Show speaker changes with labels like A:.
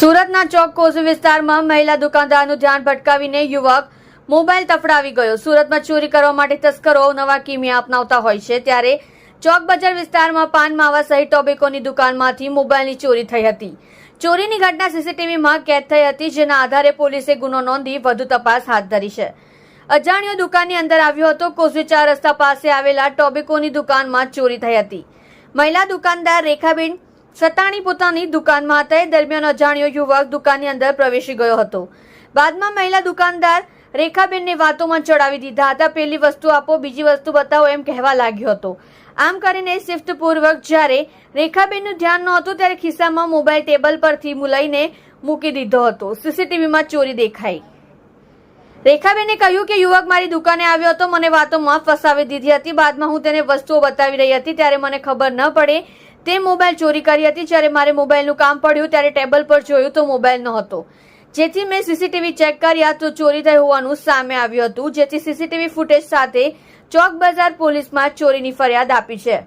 A: સુરતના ચોક કોઝ વિસ્તારમાં મહિલા દુકાનદારનું ધ્યાન ભટકાવીને યુવક મોબાઈલ તફડાવી ગયો. સુરતમાં ચોરી કરવા માટે તસ્કરો નવા કિમિયા અપનાવતા હોય છે. ત્યારે ચોક બજાર વિસ્તારમાં પાન માવા સહિત ટોબેકોની દુકાનમાંથી મોબાઈલની ચોરી થઈ હતી. ચોરીની ઘટના સીસીટીવીમાં કેદ થઈ હતી, જેના આધારે પોલીસે ગુનો નોંધી વધુ તપાસ હાથ ધરી છે. અજાણ્યો દુકાનની અંદર આવ્યો હતો. કોઝવે ચાર રસ્તા પાસે આવેલા ટોબેકોની દુકાનમાં ચોરી થઈ હતી. મહિલા દુકાનદાર રેખાબેન સતાણી પોતાની દુકાનમાં હતા. એ દરમિયાન અજાણ્યો યુવક દુકાનની અંદર પ્રવેશી ગયો હતો. બાદમાં મહિલા દુકાનદાર રેખાબેનને વાતોમાં ચડાવી દીધા હતા. પહેલી વસ્તુ આપો, બીજી વસ્તુ બતાવો એમ કહેવા લાગ્યો હતો. આમ કરીને શિફ્ટ પૂર્વક જ્યારે રેખાબેનનું ધ્યાન નહોતું ત્યારે ખિસ્સામાં મોબાઈલ ટેબલ પરથી મુલાઈને મૂકી દીધો હતો. સીસીટીવીમાં ચોરી દેખાઈ. રેખાબેને કહ્યું કે યુવક મારી દુકાને આવ્યો હતો. મને વાતોમાં ફસાવી દીધી હતી. બાદમાં હું તેને વસ્તુઓ બતાવી રહી હતી. ત્યારે મને ખબર ન પડે તે મોબાઈલ ચોરી કરી હતી. જ્યારે મારે મોબાઈલનું કામ પડ્યું, ત્યારે ટેબલ પર જોયું તો મોબાઈલ નહોતો. જેથી મેં સીસીટીવી ચેક કર્યા તો ચોરી થઈ હોવાનું સામે આવ્યું હતું. જેથી સીસીટીવી ફૂટેજ સાથે ચોક બજાર પોલીસમાં ચોરીની ફરિયાદ આપી છે.